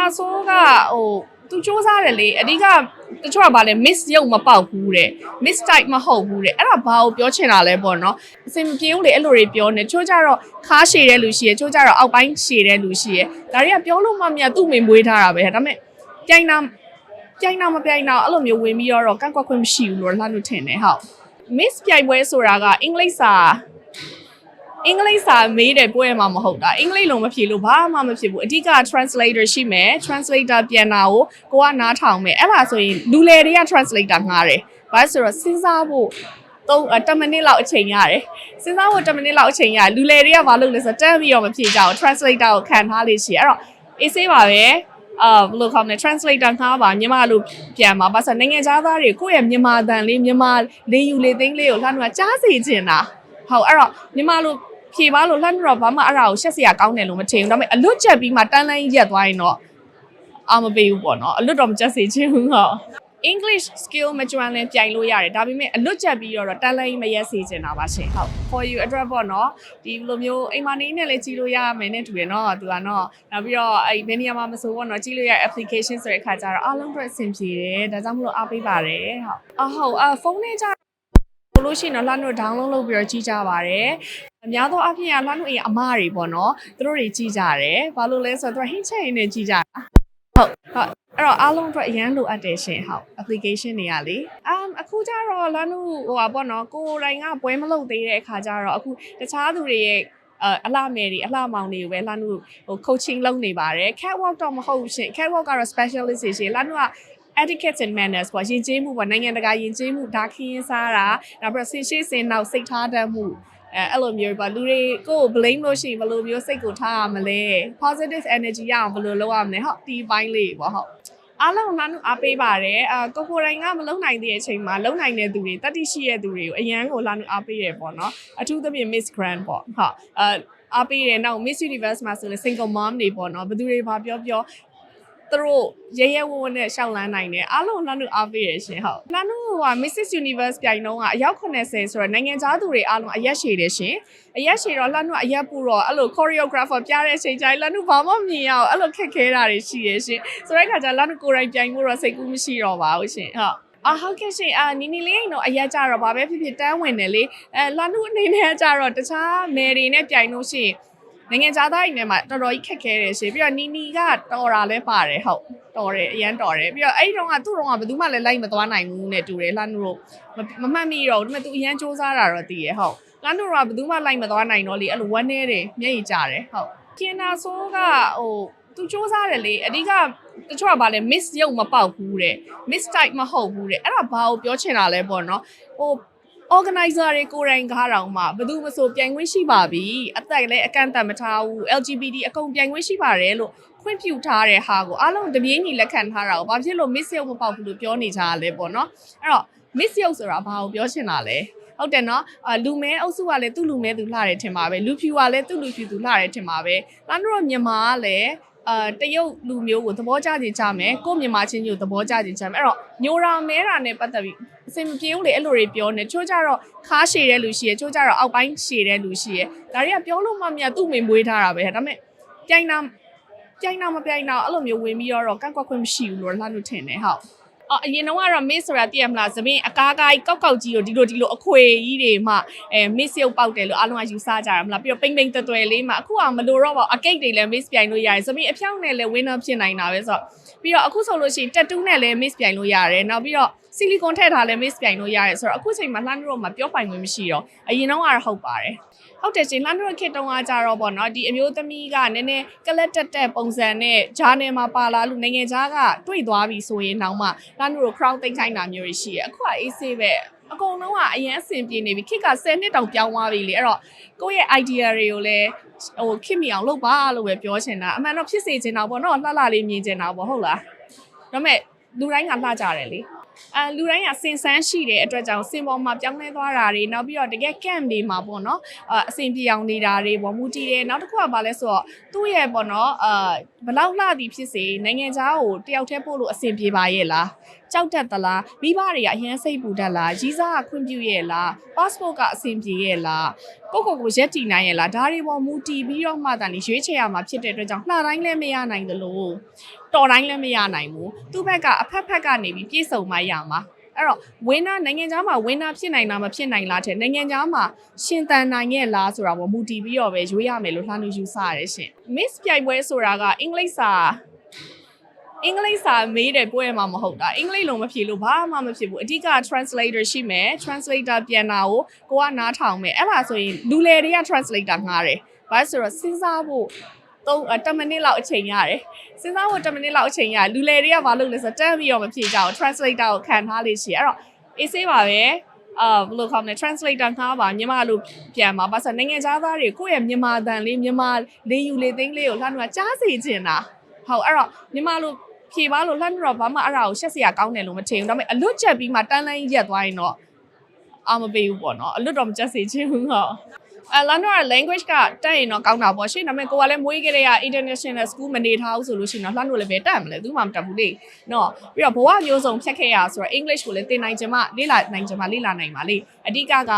နာဆိုးကဟိုသူစူးစားတယ်လေအဓိကတချို့ကဗာလဲ miss ရုပ်မပေါက်ဘူးတဲ့ miss type မဟုတ်ဘူးတဲ့အဲ့ဒါဘာကိုပြောချင်တာလဲပေါ့နော်အစင်မပြေဘူးလေအဲ့လိုတွေပြောနေချို့ကြတော့ခါရှည်တဲ့လူရှိရချို့ကြတော့အောက်ပိုင်းရှည်တဲ့လူရှိရဒါတွေကပြောလို့မှမရသူ့မင်မွေးထားတာပဲဒါပေမဲ့ပြိုင်တာပြိုင်တာမပြိုင်တာအဲ့လိုမျိုးဝင်ပြီးတော့ကန့်ကွက်ခွင့်မရှိဘူးလို့လှမ်းလို့ထင်တယ်ဟုတ် miss ပြိုင်ပွဲဆိုတာကအင်္ဂလိပ်စာ အင်္ဂလိပ်စာမေးတယ်ပွဲမှာမဟုတ်တာအင်္ဂလိပ်လုံးမဖြေလို့ဘာမှမဖြစ်ဘူးအဓိက translator ရှိမယ် translator ပြန်တာကိုကိုကနားထောင်မယ်အဲ့ဒါဆိုရင်လူလေတွေက translator ငှားတယ်ဘာလို့ဆိုတော့စဉ်းစားဖို့သုံး10မိနစ်လောက်အချိန်ရတယ်စဉ်းစားဖို့10မိနစ်လောက်အချိန်ရတယ်လူလေတွေကဘာလုပ်လဲဆိုတော့တန်းပြီးတော့မဖြေကြဘူး translator ကိုခံထားလေးရှိအဲ့တော့အေးဆေးပါပဲအာဘယ်လိုခေါ်မလဲ translator ငှားပါမြန်မာလိုပြန်ပါဘာလို့ဆိုတော့နိုင်ငံခြားသားတွေကိုယ့်ရဲ့မြန်မာတန်လေးမြန်မာလေးယူလေးသိန်းလေးကိုလှမ်းတော့ကြားစီချင်တာဟုတ်အဲ့တော့မြန်မာလို ဖြေပါလို့လှမ်းတော့ဘာမှအဲ့ဒါကိုရှက်စရာကောင်းတယ်လို့မထင်ဘူးဒါပေမဲ့အလွတ်ချက်ပြီးမှတန်းလိုင်းရက်သွားရင်တော့အာမပေးဘူးပေါ့နော်အလွတ်တော့မချက်စီချင်ဘူးဟုတ် English skill မကျွမ်းလဲပြိုင်လို့ရတယ်ဒါပေမဲ့အလွတ်ချက်ပြီးတော့တန်းလိုင်းမရက်စီချင်တာပါရှင်ဟုတ် for you address ပေါ့နော်ဒီလိုမျိုးအိမ်မနေနဲ့လည်းကြီးလို့ရမယ်နဲ့တူတယ်နော်သူကနော်နောက်ပြီးတော့အဲ့ဘယ်နေရာမှာမဆိုပေါ့နော်ကြီးလို့ရ application ဆိုတဲ့အခါကျတော့အားလုံးအတွက်အဆင်ပြေတယ်ဒါကြောင့်မလို့အားပေးပါတယ်ဟုတ်အဟုတ်အဖုန်းနဲ့ကြ ဆိုလို့ရှိရင်တော့လှမ်းတို့ download လုပ်ပြီးတော့ကြီးကြပါတယ်အများသောအားဖြင့်ကလှမ်းတို့ရဲ့အမတွေပေါ့နော်သူတို့တွေကြီးကြတယ်ဘာလို့လဲဆိုတော့သူကဟင်းချက်ရင်းနဲ့ကြီးကြတာဟုတ်ဟုတ်အဲ့တော့အားလုံးအတွက်အရန်လိုအပ်တယ်ရှင်ဟုတ် application တွေကလေအမ်အခုကျတော့လမ်းတို့ဟိုပါပေါ့နော်ကိုယ်တိုင်ကပွဲမလုပ်သေးတဲ့အခါကျတော့အခုတခြားသူတွေရဲ့အအလှမယ်တွေအလှမောင်တွေကိုပဲလမ်းတို့ဟို coaching လုပ်နေပါတယ် catwalk တော့မဟုတ်ဘူးရှင် catwalk ကတော့ specialist တွေရှင်လမ်းတို့က etiquette and manners ပေါ့ယဉ်ကျေးမှုပေါ့နိုင်ငံတကာယဉ်ကျေးမှုဒါခင်းရင်စားတာနောက်ပြီးတော့ဆင်ရှိစင်နောက်စိတ်ထားတတ်မှုအဲအဲ့လိုမျိုးပေါ့လူတွေကိုယ် blame လို့ရှိရင်ဘယ်လိုမျိုးစိတ်ကိုထားရမလဲ positive energy ရအောင်ဘယ်လိုလုပ်ရမလဲဟုတ်ဒီပိုင်းလေးပေါ့ဟုတ်အားလုံးကနှုတ်အားပေးပါတယ်အာကိုကိုတိုင်းကမလုံနိုင်တဲ့အချိန်မှာလုံနိုင်တဲ့သူတွေတတိရှိတဲ့သူတွေကိုအရန်ကိုလာနှုတ်အားပေးရပေါ့နော်အထူးသဖြင့် Miss Grand ပေါ့ဟုတ်အာအားပေးတယ်နောက် Miss Universe မှာဆိုလည်း single mom တွေပေါ့နော်ဘယ်သူတွေဘာပြောပြော သူတို့ရဲရဲဝံ့ဝံ့နဲ့ရှောက်လန်းနိုင်တယ်အားလုံးလှမ်းလို့အားပေးရရှင်ဟုတ်လှမ်းလို့က Mrs Universe ပြိုင်တော့ကအယောက်80ဆိုတော့နိုင်ငံခြားသူတွေအားလုံးအရက်ရှည်တယ်ရှင်အရက်ရှည်တော့လှမ်းလို့အရက်ပူတော့အဲ့လို choreographer ပြတဲ့အချိန်ကျရင်လှမ်းလို့ဘာမှမမြင်ရအောင်အဲ့လိုခက်ခဲတာတွေရှိရရှင်ဆိုတဲ့အခါကျလှမ်းလို့ကိုယ်တိုင်ပြိုင်ဖို့တော့စိတ်ကူးမရှိတော့ပါဘူးရှင်ဟုတ်အာဟုတ်ကဲ့ရှင်အာနီနီလေးရင်တော့အရက်ကြတော့ဘာပဲဖြစ်ဖြစ်တန်းဝင်တယ်လေအဲလာနုအနေနဲ့ကြတော့တခြားနယ်တွေနဲ့ပြိုင်လို့ရှိရင် နိုင်ငံခြားသားတွေနဲ့မှတော်တော်ကြီးခက်ခဲတယ်ရှင်ပြီးတော့နီနီကတော်တာလဲပါတယ်ဟုတ်တော်တယ်အရန်တော်တယ်ပြီးတော့အဲ့ဒီတော့ကသူ့တော့ကဘယ်သူမှလည်းလိုက်မသွားနိုင်ဘူးနဲ့တူတယ်လာနုတို့မမှတ်မိတော့ဘူးဒါပေမဲ့သူအရန်စူးစမ်းတာတော့တည်ရဟုတ်လာနုတော့ကဘယ်သူမှလိုက်မသွားနိုင်တော့လေအဲ့လိုဝမ်းနေတယ်မျက်ရည်ကျတယ်ဟုတ်ကင်နာဆိုးကဟိုသူစူးစမ်းတယ်လေအဓိကတချို့ကဗာလဲ miss ရုပ်မပေါက်ဘူးတဲ့ miss type မဟုတ်ဘူးတဲ့အဲ့ဒါဘာကိုပြောချင်တာလဲပေါ့နော်ဟို organizer တွေကိုယ်တိုင်ကားတောင်မှဘယ်သူမဆိုပြိုင်ခွင့်ရှိပါပြီအသက်လည်းအကန့်အသတ်မထားဘူး LGBT အကုန်ပြိုင်ခွင့်ရှိပါတယ်လို့ခွင့်ပြုထားတဲ့ဟာကိုအားလုံးတပြေးညီလက်ခံထားတာကိုဘာဖြစ်လို့ miss ရုပ်မပေါက်ဘူးလို့ပြောနေကြရလဲပေါ့နော်အဲ့တော့ miss ရုပ်ဆိုတာဘာကိုပြောချင်တာလဲဟုတ်တယ်နော်အလူမဲအုပ်စုကလည်းသူ့လူမဲသူလှတယ်ထင်ပါပဲလူဖြူကလည်းသူ့လူဖြူသူလှတယ်ထင်ပါပဲလမ်းတို့မြန်မာကလည်း အာတရုတ်လူမျိုးကိုသဘောကျခြင်းချမယ်ကိုယ့်မြန်မာချင်းကိုသဘောကျခြင်းချမယ်အဲ့တော့ညိုရာမဲတာနဲ့ပတ်သက်ပြီးအစင်မပြေဘူးလေအဲ့လိုတွေပြောနေချို့ကြတော့ခါရှည်တဲ့လူရှိရချို့ကြတော့အောက်ပိုင်းရှည်တဲ့လူရှိရဒါတွေကပြောလို့မှမရသူ့မင်မွေးထားတာပဲဒါပေမဲ့ပြိုင်တာပြိုင်တာမပြိုင်တာအဲ့လိုမျိုးဝင်ပြီးတော့ကန့်ကွက်ခွင့်မရှိဘူးလို့လှမ်းလို့ထင်တယ်ဟုတ် အော်အရင်တော့ကတော့ miss ဆိုတာသိရမလားသမင်းအကားကားကောက်ကောက်ကြီးကိုဒီလိုဒီလိုအခွေကြီးတွေမှအဲ miss ရုပ်ပေါက်တယ်လို့အားလုံးကယူဆကြရမလားပြီးတော့ပိမ့်ပိမ့်တွယ်တွယ်လေးမှအခုကမလို့တော့ပါအကိတ်တွေလည်း miss ပြိုင်လို့ရတယ်သမင်းအဖြောင်းနဲ့လည်း winner ဖြစ်နိုင်တာပဲဆိုတော့ပြီးတော့အခုဆိုလို့ရှိရင် tattoo နဲ့လည်း miss ပြိုင်လို့ရတယ်နောက်ပြီးတော့ silicone ထည့်ထားလည်း miss ပြိုင်လို့ရတယ်ဆိုတော့အခုချိန်မှာလှမ်းတော့မှပြောပိုင်ခွင့်မရှိတော့အရင်တော့ကတော့ဟုတ်ပါတယ်ဟုတ်တယ်ရှင်လှမ်းတို့ခေတ်တုန်းကကြတော့ပေါ့နော်ဒီအမျိုးသမီးကနည်းနည်းကလက်တက်တက်ပုံစံနဲ့ဂျာနယ်မှာပါလာလို့နိုင်ငံခြားကတွေ့သွားပြီဆိုရင်တော့မှလှမ်းတို့ crowd သိမ်းခိုင်းတာမျိုးတွေရှိရအခုကအေးဆေးပဲအကုန်လုံးကအရင်အဆင်ပြေနေပြီခေတ်က10နှစ်တောင်ပြောင်းသွားပြီလေအဲ့တော့ကိုယ့်ရဲ့ idea တွေကိုလည်းဟိုခေတ်မီအောင်လုပ်ပါလို့ပဲပြောချင်တာအမှန်တော့ဖြစ်စေချင်တာပေါ့နော်လှလှလေးမြင်ချင်တာပေါ့ဟုတ်လားဒါပေမဲ့လူတိုင်းကလှကြတယ်လေ အဲလူတိုင်းကစင်စမ်းရှိတဲ့အတွက်ကြောင့်စင်ပေါ်မှာပြောင်းလဲသွားတာတွေနောက်ပြီးတော့တကယ် camp တွေမှာပေါ့နော်အအစင်ပြေအောင်နေတာတွေပေါ့မူတည်တယ်နောက်တစ်ခုကဘာလဲဆိုတော့သူ့ရဲ့ပေါ့နော်အာဘလောက်လှသည်ဖြစ်စေနိုင်ငံခြားကိုတယောက်တည်းပို့လို့အစင်ပြေပါရဲ့လားကြောက်တတ်သလားမိဘတွေကအရင်စိတ်ပူတတ်လားရီးစားကခွင့်ပြုရဲ့လား passport ကအစင်ပြေရဲ့လားကိုကိုကိုရက်တီနိုင်ရဲ့လားဒါတွေပေါ်မူတည်ပြီးတော့မှတန်ရွေးချယ်ရမှာဖြစ်တဲ့အတွက်ကြောင့်လှတိုင်းလည်းမရနိုင်သလိုဟ တော်တိုင်းလည်းမရနိုင်ဘူးသူ့ဘက်ကအဖက်ဖက်ကနေပြီးပြည့်စုံမှရမှာအဲ့တော့ဝင်းနာနိုင်ငံခြားမှာဝင်းနာဖြစ်နိုင်လားမဖြစ်နိုင်လားတဲ့နိုင်ငံခြားမှာရှင်သန်နိုင်ရဲ့လားဆိုတာပေါ့မူတည်ပြီးတော့ပဲရွေးရမယ်လို့လှမ်းလို့ယူဆရတယ်ရှင် Miss ပြိုင်ပွဲဆိုတာကအင်္ဂလိပ်စာအင်္ဂလိပ်စာမေးတယ်ပွဲမှာမဟုတ်တာအင်္ဂလိပ်လုံးမဖြေလို့ဘာမှမဖြစ်ဘူးအဓိက translator ရှိမယ် translator ပြန်တာကိုကိုကနားထောင်မယ်အဲ့ဒါဆိုရင်လူလေတွေက translator ငှားတယ်ဘာလို့ဆိုတော့စဉ်းစားဖို့ သုံး10မိနစ်လောက်အချိန်ရတယ်စဉ်းစားဖို့10မိနစ်လောက်အချိန်ရတယ်လူလေတွေကဘာလုပ်လဲဆိုတော့တန်းပြီးတော့မဖြေကြအောင် translator ကိုခံထားလေးရှိအဲ့တော့အေးဆေးပါပဲအာဘယ်လိုခေါ်မလဲ translator ငှားပါမြန်မာလိုပြန်ပါဘာလို့ဆိုတော့နိုင်ငံခြားသားတွေကိုယ့်ရဲ့မြန်မာတန်လေးမြန်မာလေးယူလေးသိန်းလေးကိုလှမ်းတော့ကြားစီချင်တာဟုတ်အဲ့တော့မြန်မာလိုဖြေပါလို့လှမ်းတော့ဘာမှအဲ့ဒါကိုရှက်စရာကောင်းတယ်လို့မထင်ဘူးဒါပေမဲ့အလွတ်ချက်ပြီးမှတန်းလန်းရက်သွားရင်တော့အာမပေးဘူးပေါ့နော်အလွတ်တော့မချက်စီချင်ဘူးဟုတ် အဲလန်တော့ language ကတက်ရင်တော့ကောင်းတာပေါ့ရှင့်ဒါပေမဲ့ကိုကလည်းမွေးကလေးက international school မနေထားဘူးဆိုလို့ရှိရင်တော့လှမ်းလို့လည်းပဲတက်မလဲသူမှမတက်ဘူးလေနော်ပြီးတော့ဘဝမျိုးစုံဖြတ်ခဲ့ရဆိုတော့ English ကိုလည်းသင်နိုင်ကြမှာလေ့လာနိုင်ကြမှာလေ့လာနိုင်ပါလေအဓိကက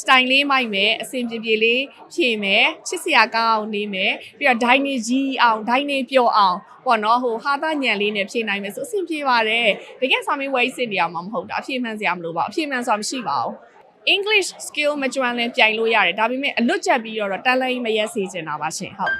စတိုင်လေးမိုက်မယ်အဆင်ပြေပြေလေးဖြည့်မယ်ချစ်စရာကောင်းနေမယ်ပြီးတော့ဒိုင်းနေကြီးအောင်ဒိုင်းနေပျော်အောင်ပေါ့နော်ဟိုဟာသားညံလေးနဲ့ဖြည့်နိုင်မယ်ဆိုအဆင်ပြေပါတယ်တကယ်စာမေးဝဲစစ်နေရမှာမဟုတ်တာအဖြည့်မှန်စရာမလိုပါဘူးအဖြည့်မှန်ဆိုတာမရှိပါဘူး English skill မကျွမ်းလဲပြိုင်လို့ရတယ်ဒါပေမဲ့အလွတ်ချက်ပြီးတော့တန်လိုင်းမရက်စေချင်တာပါရှင်ဟုတ်